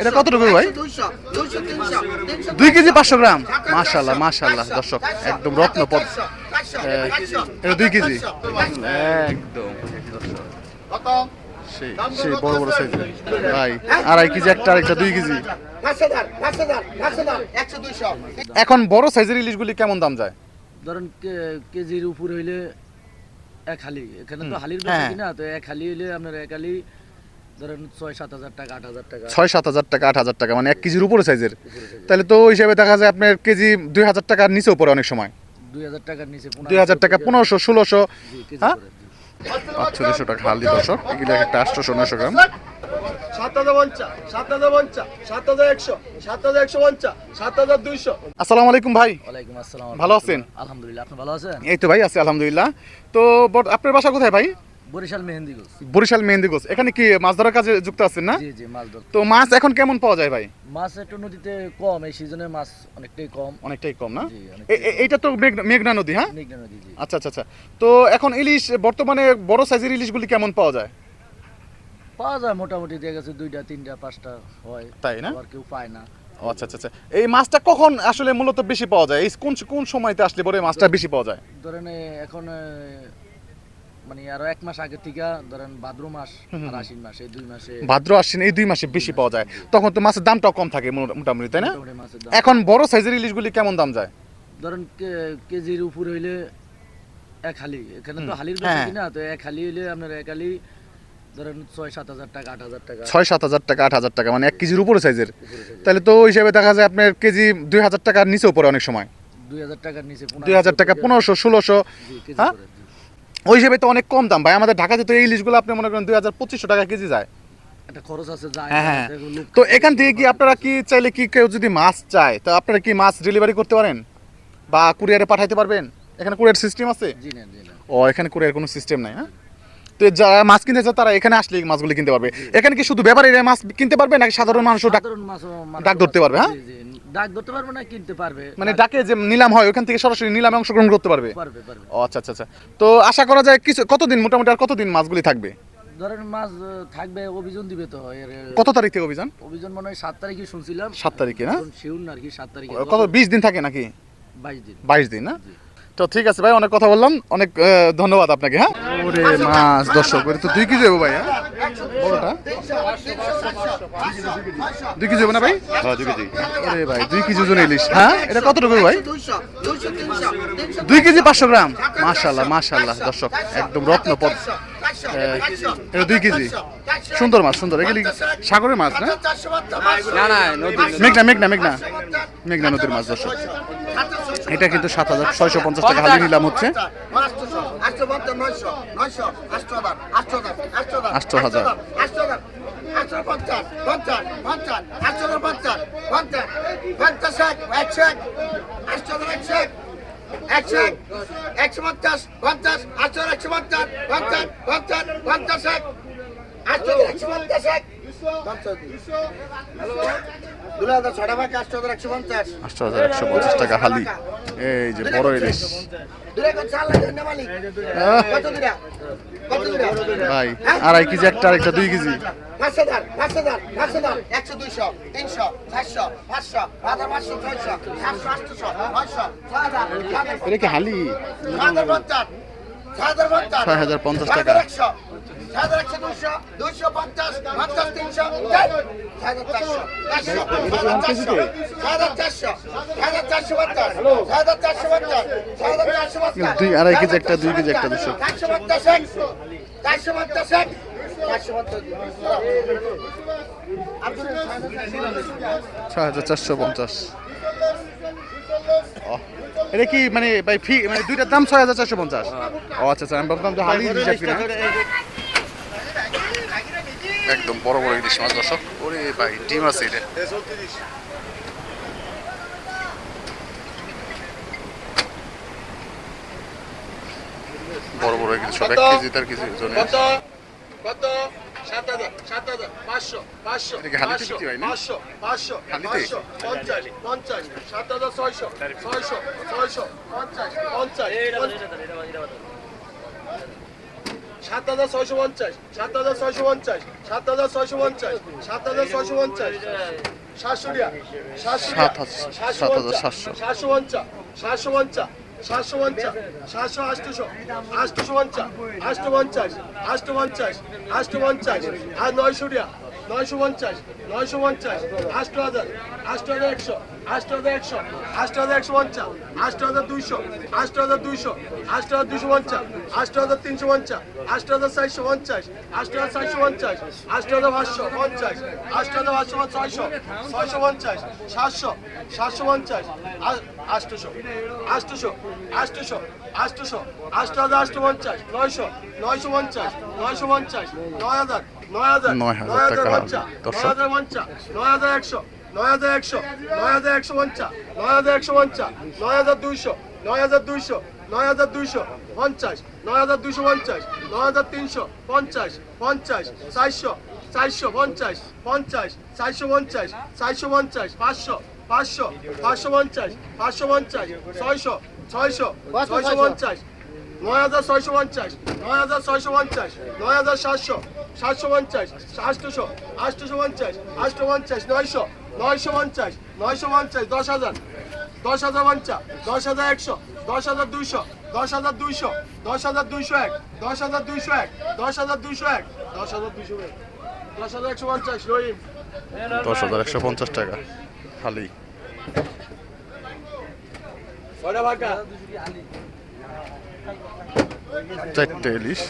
এটা কতটুকু ভাই? দুই কেজি পাঁচশো গ্রাম। মাশাল্লাহ মাশাল্লাহ দর্শক একদম রত্ন পদ। এটা দুই কেজি। একদম। সেই সেই বড় বড় সাইজ ভাই আড়াই কেজি একটা আরেকটা দুই কেজি। এখন বড় সাইজের ইলিশগুলি কেমন দাম যায়? ধরেন কেজির উপর হইলে এক হালি। এখানে তো হালির হ্যাঁ। বেশি কিনা তো এক হালি হইলে আপনার এক হালি ধরেন ছয় সাত হাজার টাকা আট হাজার টাকা। ছয় সাত হাজার টাকা আট হাজার টাকা মানে এক কেজির উপরে সাইজের তাহলে তো ওই হিসাবে দেখা যায় আপনার কেজি দুই হাজার টাকার নিচেও পড়ে অনেক সময়। দুই হাজার টাকার নিচে দুই হাজার টাকা পনেরোশো ষোলোশো জি, হ্যাঁ? করে, জি। টাকা হালদি দর্শক এগুলো একটা আটশোশো নয়শো গ্রাম। সাত হাজার পঞ্চাশ সাত হাজার সাত হাজার একশো সাত হাজার একশো পঞ্চাশ সাত হাজার দুইশো। আসসালামু আলাইকুম ভাই। ভালো আছেন? আলহামদুলিল্লাহ আপনি ভালো আছেন? এই তো ভাই আছি আলহামদুলিল্লাহ। তো আপনার বাসা কোথায় ভাই? বরিশাল মেহেন্দিগঞ্জ বরিশাল মেহেন্দিগঞ্জ এখানে কি মাছ ধরার কাজে যুক্ত আছেন না? জি জি মাছ ধর তো মাছ এখন কেমন পাওয়া যায় ভাই? মাছ একটু নদীতে কম এই সিজনে মাছ অনেকটাই কম। অনেকটাই কম না? এইটা তো মেঘনা- নদী হ্যাঁ? মেঘনা নদী জি। আচ্ছা আচ্ছা আচ্ছা। তো এখন ইলিশ বর্তমানে বড় সাইজের ইলিশগুলি কেমন পাওয়া যায়? পাওয়া যায় মোটামুটি দেখা গেছে দুইটা তিনটা পাঁচটা হয়। তাই না? আর কেউ পায় না। আচ্ছা আচ্ছা আচ্ছা। এই মাছটা কখন আসলে মূলত বেশি পাওয়া যায়? এই কোন কোন সময়তে আসলে পরে মাছটা বেশি পাওয়া যায়? ধরেন এখন মানে আরও এক মাস আগে থেকে ধরেন ভাদ্র মাস আর আশ্বিন মাস এই দুই মাসে ভাদ্র আশ্বিন এই দুই মাসে বেশি পাওয়া যায়। তখন তো মাছের দামটাও কম থাকে মোটা- মোটামুটি তাই না। এখন বড় সাইজের ইলিশগুলি কেমন দাম যায়? ধরেন কেজির উপর হইলে এক হালি। এখানে তো হালির বেশি হ্যাঁ। কিনা তো এক হালি হইলে আপনার এক হালি ধরেন ছয় সাত হাজার টাকা আট হাজার টাকা। ছয় সাত হাজার টাকা আট হাজার টাকা মানে এক কেজির উপরে সাইজের তাহলে তো ওই হিসাবে দেখা যায় আপনার কেজি দুই হাজার টাকার নিচেও পড়ে অনেক সময়। দুই হাজার টাকার নিচে দুই হাজার টাকা পনেরোশো ষোলোশো হ্যাঁ? ওই হিসেবে তো অনেক কম দাম। ভাই আমাদের ঢাকাতে তো এই ইলিশগুলো আপনি মনে করেন দুই হাজার পঁচিশশো টাকা কেজি যায়। একটা খরচ আছে হ্যাঁ, হ্যাঁ। তো এখান থেকে কি আপনারা কি চাইলে কি কেউ যদি মাছ চায় তো আপনারা কি মাছ ডেলিভারি করতে পারেন? বা কুরিয়ারে পাঠাইতে পারবেন? এখানে কুরিয়ার সিস্টেম আছে? ও এখানে কুরিয়ার কোনো সিস্টেম নাই হ্যাঁ? তো যারা মাছ কিনতে চায় তারা এখানে আসলে মাছগুলো কিনতে পারবে। এখানে কি শুধু ব্যাপারীরা মাছ কিনতে পারবে নাকি সাধারণ মানুষও ডাক মানুষ ডাক ধরতে পারবে, হ্যাঁ? ডাক ধরতে পারবে না কিনতে পারবে। মানে ডাকে যে নিলাম হয় ওখান থেকে সরাসরি নিলামে অংশগ্রহণ করতে পারবে? পারবে পারবে। ও আচ্ছা আচ্ছা আচ্ছা। তো আশা করা যায় কিছু কতদিন মোটামুটি আর কতদিন মাছগুলি থাকবে? ধরেন মাছ থাকবে অভিযান দিবে তো কত তারিখ থেকে অভিযান? অভিযান মনে হয় সাত তারিখে শুনছিলাম। সাত তারিখে না? শিউন আর কি সাত তারিখে। কত বিশ দিন থাকে নাকি? বাইশ দিন। বাইশ দিন না? তো ঠিক আছে ভাই অনেক কথা বললাম। অনেক ধন্যবাদ আপনাকে হ্যাঁ? ওরে মাছ দর্শক এটা তো দুই কেজি হবে ভাই হ্যাঁ? বড়টা? দুই কেজি হবে না ভাই? হ্যাঁ আরে ভাই দুই কেজি ওজন ইলিশ হ্যাঁ? এটা কতটুকু ভাই? দুই কেজি পাঁচশো গ্রাম। মাশাল্লাহ মাশাল্লাহ দর্শক একদম রত্ন পদ এটা দুই কেজি সুন্দর মাছ সুন্দর এগুলি সাগরের মাছ না না না মেঘনা মেঘনা মেঘনা মেঘনা নদীর মাছ দর্শক এটা কিন্তু সাত হাজার ছয়শো পঞ্চাশ টাকা হালি নিলাম হচ্ছে আটশো হাজার। একশো পঞ্চাশ পঞ্চাশ আটশো একশো পঞ্চাশ পঞ্চাশ পঞ্চাশ এক একশো পঞ্চাশ এক। দুই হাজার একশো পঞ্চাশ টাকা হালি? এই যে বড় ভাই আড়াই কেজি একটা আরেকটা দুই কেজি পাঁচ হাজার পাঁচ হাজার পাঁচ হাজার একশো দুইশো তিনশো চারশো পাঁচশো পাঁচশো ছয়শো সাতশো আটশো নয়শো হালি? ছয় হাজার পঞ্চাশ টাকা। দুই আড়াই কেজি একটা দুই কেজি একটা দুশো। ছয় হাজার চারশো পঞ্চাশ। এটা কি মানে ভাই ফি মানে দুইটার দাম ছয় হাজার চারশো পঞ্চাশ? ও আচ্ছা আচ্ছা আমি ভাবলাম যে হালি হিসাব কিনা। একদম বড় বড় ইলিশ মাছ দর্শক। ওরে ভাই ডিম আছে এটা। বড় বড় সব এক কেজি তার কেজি ওজনে কত? কত? সাত হাজার সাত হাজার পাঁচশো পাঁচশো পাঁচশো? পাঁচশো পাঁচশো? পাঁচশো পঞ্চাশ পঞ্চাশ সাত হাজার ছয়শো ছয়শো ছয়শো পঞ্চাশ পঞ্চাশ সাত হাজার ছয়শো পঞ্চাশ সাত হাজার ছয়শো পঞ্চাশ সাত হাজার ছয়শো পঞ্চাশ সাত হাজার ছয়শো পঞ্চাশ সাতশো সাতশো সাতশো পঞ্চাশ সাতশো। সাতশো পঞ্চাশ সাতশো পঞ্চাশ সাতশো পঞ্চাশ, সাতশো আটশোশো আটশোশো পঞ্চাশ আটশো পঞ্চাশ আটশো পঞ্চাশ আটশো পঞ্চাশ, আর নয়শো টাকা। নয়শো পঞ্চাশ নয়শো পঞ্চাশ আষ্ট হাজার আষ্ট হাজার একশো আষ্ট হাজার একশো আষ্ট হাজার একশো পঞ্চাশ আষ্ট হাজার দুইশো আষ্ট হাজার দুইশো আষ্ট হাজার দুশো পঞ্চাশ আষ্ট হাজার তিনশো পঞ্চাশ আষ্ট হাজার চারশো পঞ্চাশ আষ্ট হাজার চারশো পঞ্চাশ আষ্ট হাজার পাঁচশো পঞ্চাশ আষ্ট হাজার পাঁচশো ছয়শো ছয়শো পঞ্চাশ সাতশো সাতশো পঞ্চাশ আষ্টশো আষ্টশো আষ্টশো আষ্টশো আষ্ট হাজার আষ্ট পঞ্চাশ নয়শো নয়শো পঞ্চাশ নয়শো পঞ্চাশ নয় হাজার নয় হাজার নয় হাজার টাকা পঞ্চাশ দর্শক। নয় হাজার পঞ্চাশ নয় হাজার একশো নয় হাজার একশো নয় হাজার একশো পঞ্চাশ নয় হাজার একশো পঞ্চাশ নয় হাজার দুইশো নয় হাজার দুইশো নয় হাজার দুইশো পঞ্চাশ নয় হাজার দুইশো পঞ্চাশ নয় হাজার তিনশো পঞ্চাশ পঞ্চাশ চারশো চারশো পঞ্চাশ পঞ্চাশ চারশো পঞ্চাশ চারশো পঞ্চাশ পাঁচশো পাঁচশো পাঁচশো পঞ্চাশ পাঁচশো পঞ্চাশ ছয়শো ছয়শো ছয়শো পঞ্চাশ নয় হাজার ছয়শো পঞ্চাশ নয় হাজার ছয়শো পঞ্চাশ নয় হাজার সাতশো সাতশো পঞ্চাশ আটশোশো আটশোশো পঞ্চাশ আটশো পঞ্চাশ নয়শো নয়শো পঞ্চাশ নয়শো পঞ্চাশ দশ হাজার দশ হাজার পঞ্চাশ দশ হাজার একশো দশ হাজার দুইশো দশ হাজার দুইশো দশ হাজার দুইশো এক দশ হাজার দুইশো এক দশ হাজার দুইশো এক দশ হাজার দুইশো এক দশ হাজার একশো পঞ্চাশ রহিম দশ হাজার একশো পঞ্চাশ টাকা হালি ছয়টা ভাগা চারটে ইলিশ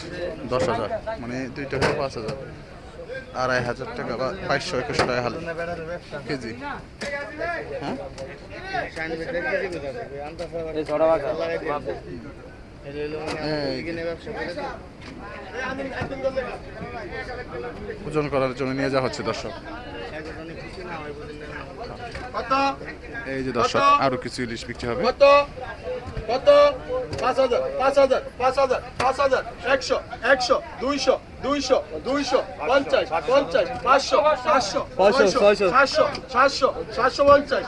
দশ হাজার। মানে দুইটা হয়ে পাঁচ হাজার। আড়াই হাজার টাকা বা বাইশশো একুশশো টাকা হালি। কেজি। হ্যাঁ? ওজন করার জন্য নিয়ে যাওয়া হচ্ছে দর্শক। এই যে দর্শক আরও কিছু ইলিশ বিক্রি হবে। কত? পাঁচ হাজার পাঁচ হাজার পাঁচ হাজার পাঁচ হাজার একশো একশো দুইশো দুইশো দুইশো পঞ্চাশ পঞ্চাশ পাঁচশো পাঁচশো ছয়শো সাতশো সাতশো সাতশো পঞ্চাশ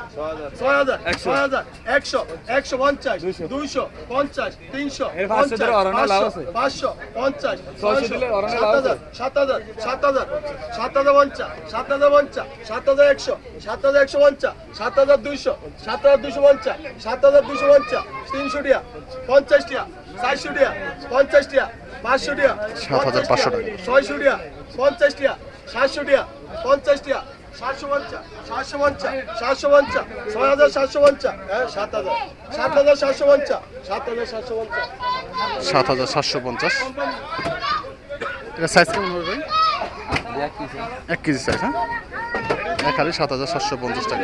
ছয় হাজার ছয় হাজার একশো একশো পঞ্চাশ দুইশো। পঞ্চাশ তিনশো পঞ্চাশ পাঁচশো পাঁচশো পঞ্চাশ ছয়শো সাত হাজার সাত হাজার সাত হাজার সাত হাজার পঞ্চাশ সাত হাজার পঞ্চাশ সাত হাজার একশো সাত হাজার একশো পঞ্চাশ সাত হাজার দুইশো সাত হাজার দুইশো পঞ্চাশ সাত হাজার দুইশো পঞ্চাশ তিনশো টিয়া পঞ্চাশ টিয়া চারশো টিয়া পঞ্চাশ টিয়া পাঁচশো টিয়া সাত হাজার পাঁচশো টাকা। ছয়শো টিয়া পঞ্চাশ টিয়া সাতশো টিয়া পঞ্চাশ টিয়া সাতশো পঞ্চাশ সাতশো পঞ্চাশ সাতশো পঞ্চাশ ছয় হাজার সাতশো পঞ্চাশ হ্যাঁ সাত হাজার সাত হাজার সাতশো পঞ্চাশ সাত হাজার সাতশো পঞ্চাশ। সাত হাজার সাতশো পঞ্চাশ। এটা সাইজ কেমন হবে ভাই? এক কেজি সাইজ হ্যাঁ? এক সাত হাজার সাতশো পঞ্চাশ টাকা।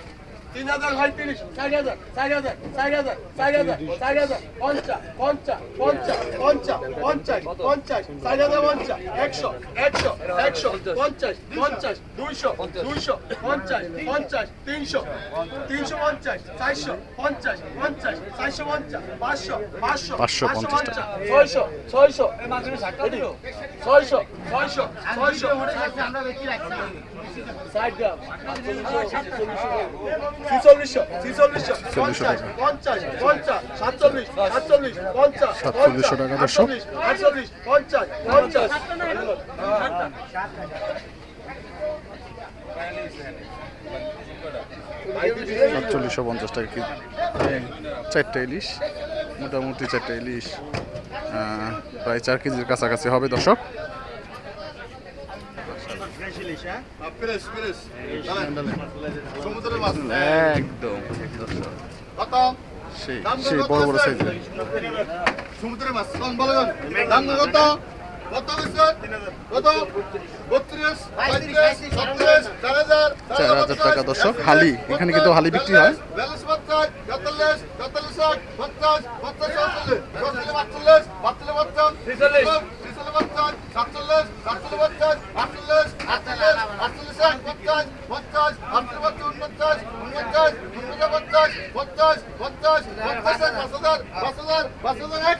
তিন হাজার পঁয়ত্রিশ চার হাজার চার হাজার চার হাজার চার হাজার চার হাজার পঞ্চাশ পঞ্চাশ পঞ্চাশ পঞ্চাশ পঞ্চাশ পঞ্চাশ চার হাজার পঞ্চাশ একশো একশো একশো পঞ্চাশ পঞ্চাশ দুইশো দুইশো পঞ্চাশ পঞ্চাশ তিনশো তিনশো পঞ্চাশ চারশো পঞ্চাশ পঞ্চাশ চারশো পঞ্চাশ পাঁচশো পাঁচশো পাঁচশো পঞ্চাশ। ছয়শো ছয়শো ছয়শো ছয়শো ছয়শো গ্রাম ছিচল্লিশশো সাতচল্লিশ সাতচল্লিশশো টাকা দর্শক। সাতচল্লিশশো পঞ্চাশ টাকা এই চারটে ইলিশ মোটামুটি চারটে ইলিশ প্রায় চার কেজির কাছাকাছি হবে দর্শক। একদম। সেই সেই বড় বড় সাইজের। সমুদ্রের মাছ কোন দাম। কত? কত কত? বত্রিশ চার হাজার টাকা দর্শক হালি। এখানে কিন্তু হালি বিক্রি হয়। পঞ্চাশ তেতাল্লিশ তেতাল্লিশ ষাট পঞ্চাশ পঞ্চাশ সাতচল্লিশ ছচল্লিশ আটচল্লিশ আটচল্লিশ পঞ্চাশ ছিচল্লিশ ছিচল্লিশ পঞ্চাশ সাতচল্লিশ সাতচল্লিশ পঞ্চাশ আটচল্লিশ আটচল্লিশ আটচল্লিশ ষাট পঞ্চাশ পঞ্চাশ আটচল্লিশ পঞ্চাশ উনপঞ্চাশ উনপঞ্চাশ উনপঞ্চাশ পঞ্চাশ পঞ্চাশ পঞ্চাশ এক পাঁচ হাজার পাঁচ হাজার পাঁচ হাজার এক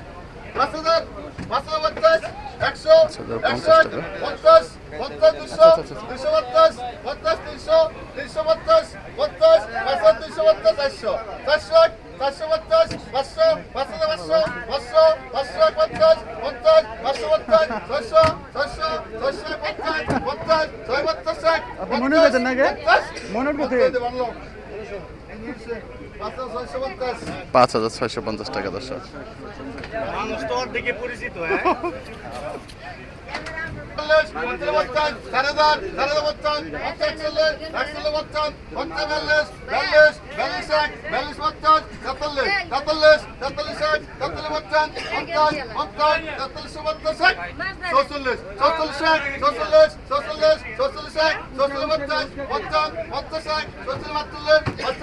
পাঁচ হাজার পাঁচ হাজার পঞ্চাশ একশো একশো এক, পঞ্চাশ পঞ্চাশ। দুশো দুশো পঞ্চাশ পঞ্চাশ তিনশো তিনশো পঞ্চাশ পঞ্চাশ পাঁচ হাজার দুশো পঞ্চাশ চারশো। চারশো চারশো পঞ্চাশ পাঁচশো পাঁচ হাজার পাঁচশো পাঁচশো পাঁচশো পঞ্চাশ পঞ্চাশ পাঁচশো পঞ্চাশ ছয়শো ছয়শো ছয়শো পঞ্চাশ পঞ্চাশ ছয় পঞ্চাশ না কে? পঞ্চাশ। মনে করছেন? পাঁচ হাজার ছয়শো পঞ্চাশ পাঁচ হাজার ছয়শো পঞ্চাশ টাকা দর্শক চল্লিশ,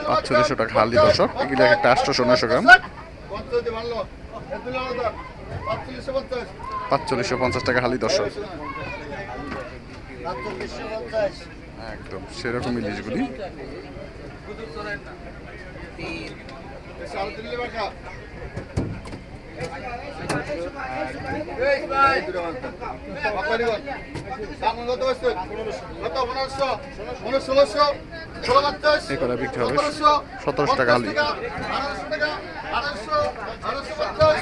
পাঁচচল্লিশশো টাকা হালদি দর্শক, এগুলো একটা আটশোশো, নয়শো গ্রাম। পাঁচচল্লিশশো পঞ্চাশ টাকা হালি দর্শক একদম সেরকম ইলিশগুলি কটা বিক্রি হবে সতেরোশো টাকা আঠারোশো পঞ্চাশ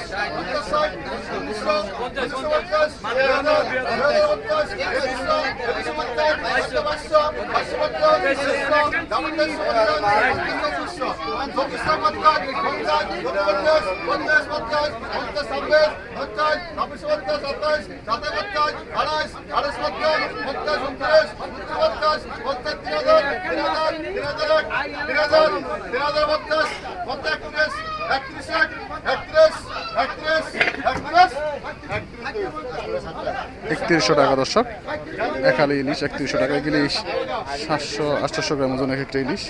একত্রিশশো টাকা দর্শক এক হালি ইলিশ একত্রিশশো টাকা ইলিশ সাতশো আটশোশো গ্রাম ওজন এক একটা ইলিশ